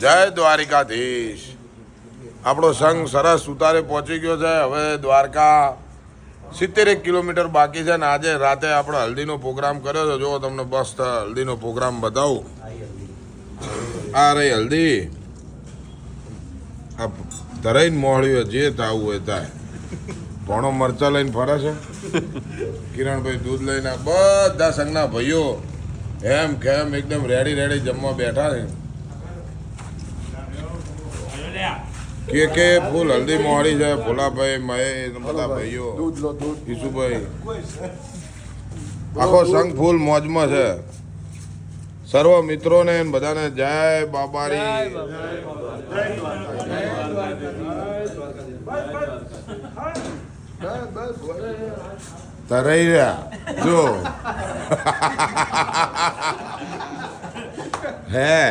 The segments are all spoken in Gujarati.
જય દ્વારિકાધીશ. આપણો સંઘ સરસ ઉતારે પહોંચી ગયો છે. હવે દ્વારકા સિત્તેર એક કિલોમીટર બાકી છે ને આજે રાતે આપણે હલ્દીનો પ્રોગ્રામ કર્યો છે જો તમને બસ હલ્દીનો પ્રોગ્રામ બતાવું. આ રહી હલ્દી. આ ધરાઈને મોહળ્યું જે થાવું હોય થાય ભણો મરચા લઈને ફરે છે. કિરણભાઈ દૂધ લઈને બધા સંઘના ભાઈઓ એમ કેમ એકદમ રેડી રેડી જમવા બેઠા છે. કે કે ફૂલ હલ્દી મોડી છે ભોલાભાઈ મહેશ બધા ભાઈઓ. દૂધ ઈસુભાઈ. આખો સંઘ ફૂલ મોજમાં છે. સર્વ મિત્રોને બધાને જય બાબારી. તરાઈ રહ્યા. જો. હે.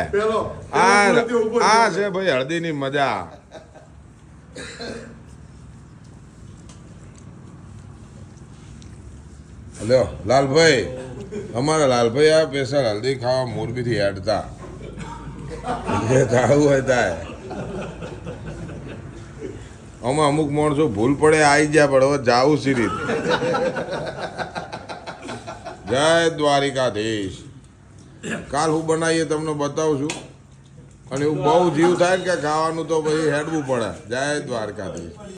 આ. છે ભાઈ હળદીની મજા. લ્યો લાલભાઈ. અમારા લાલભાઈ આ પેસર હલ્દી ખાવા મોરબીથી હેડતા જે હોય થાય આમાં અમુક માણસો ભૂલ પડે આવી ગયા, પણ હવે જાવું સી જય દ્વારિકાધીશ. કાલ હું બનાવીએ તમને બતાવું છું. અને એવું બહુ જીવ થાય કે ખાવાનું તો પછી હેડવું પડે. જય દ્વારકાધીશ.